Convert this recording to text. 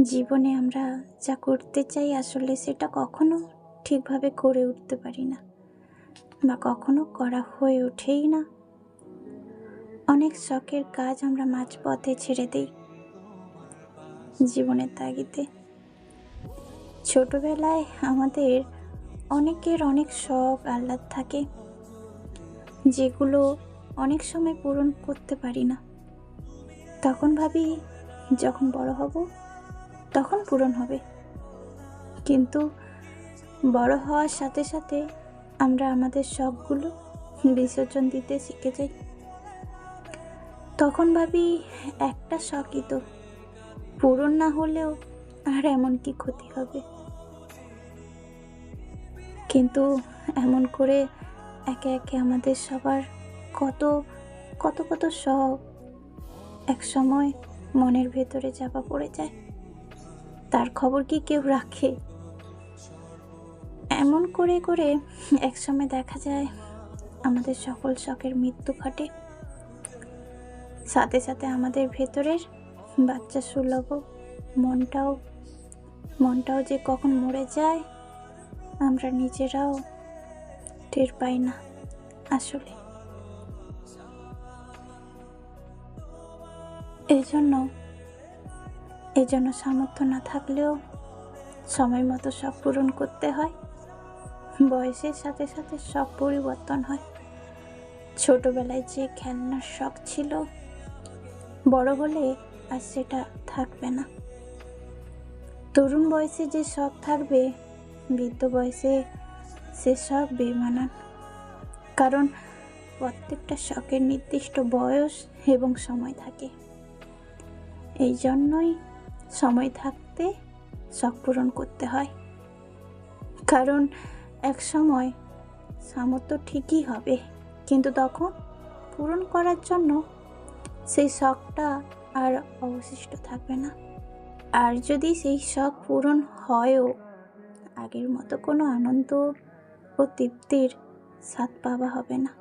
জীবনে আমরা যা করতে চাই আসলে সেটা কখনো ঠিকভাবে করে উঠতে পারি না বা কখনো করা হয়ে ওঠেই না। অনেক শখের কাজ আমরা মাঝপথে ছেড়ে দিই জীবনের তাগিদে। ছোটবেলায় আমাদের অনেকের অনেক শখ, আহ্লাদ থাকে যেগুলো অনেক সময় পূরণ করতে পারি না। তখন ভাবি, যখন বড় হব তখন পূরণ হবে। কিন্তু বড় হওয়ার সাথে সাথে আমরা আমাদের শখগুলো বিসর্জন দিতে শিখে যাই। তখন ভাবি একটা শখই তো, পূরণ না হলেও আর এমন কি ক্ষতি হবে? কিন্তু এমন করে একে একে আমাদের সবার কত কত কত শখ এক সময় মনের ভেতরে চাপা পড়ে যায়। তার খবর কি কেউ রাখে? এমন করে করে এক সময় দেখা যায় আমাদের সকল শখের মৃত্যু ঘটে। সাথে সাথে আমাদের ভেতরের বাচ্চা সুলভ মনটাও মনটাও যে কখন মরে যায়, আমরা নিজেরাও টের পাই না আসলে। এই জন্য এই জন্য সামর্থ্য না থাকলেও সময় মতো সব পূরণ করতে হয়। বয়সের সাথে সাথে সব পরিবর্তন হয়। ছোটবেলায় যে খেলনার শখ ছিল, বড় হলে আর সেটা থাকবে না। তরুণ বয়সে যে শখ থাকবে, বৃদ্ধ বয়সে সে সব বেমানান। কারণ প্রত্যেকটা শখের নির্দিষ্ট বয়স এবং সময় থাকে। এই জন্যই সময় থাকতে শখ পূরণ করতে হয়। কারণ এক সময় সামর্থ্য ঠিকই হবে, কিন্তু তখন পূরণ করার জন্য সেই শখটা আর অবশিষ্ট থাকবে না। আর যদি সেই শখ পূরণ হয়ও, আগের মতো কোনো আনন্দ ও তৃপ্তির স্বাদ পাওয়া হবে না।